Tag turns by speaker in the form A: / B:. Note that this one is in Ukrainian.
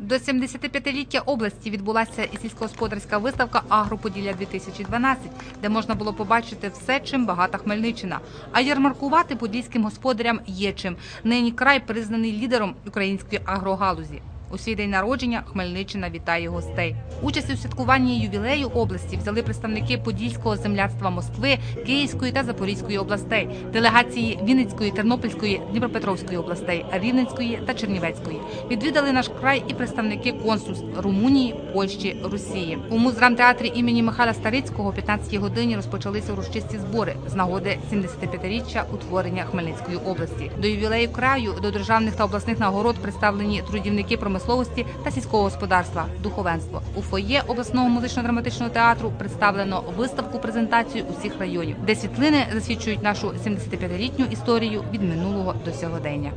A: До 75-ліття області відбулася і сільськогосподарська виставка Агроподілля 2012 де можна було побачити все, чим багата Хмельниччина. А ярмаркувати подільським господарям є чим. Нині край признаний лідером української агрогалузі. У свій день народження Хмельниччина вітає гостей. Участь у святкуванні ювілею області взяли представники Подільського земляцтва Москви, Київської та Запорізької областей, делегації Вінницької, Тернопільської, Дніпропетровської областей, Рівненської та Чернівецької. Відвідали наш край і представники консульств Румунії, Польщі, Росії. У муздрамтеатрі імені Михайла Старицького о 15 годині розпочалися урочисті збори з нагоди 75-річчя утворення Хмельницької області. До ювілею краю до державних та обласних нагород представлені трудівники промисловості та сільського господарства, духовенство. У фоє обласного музично-драматичного театру представлено виставку презентацію усіх районів, де світлини засвідчують нашу 75-літню історію від минулого до сьогодення.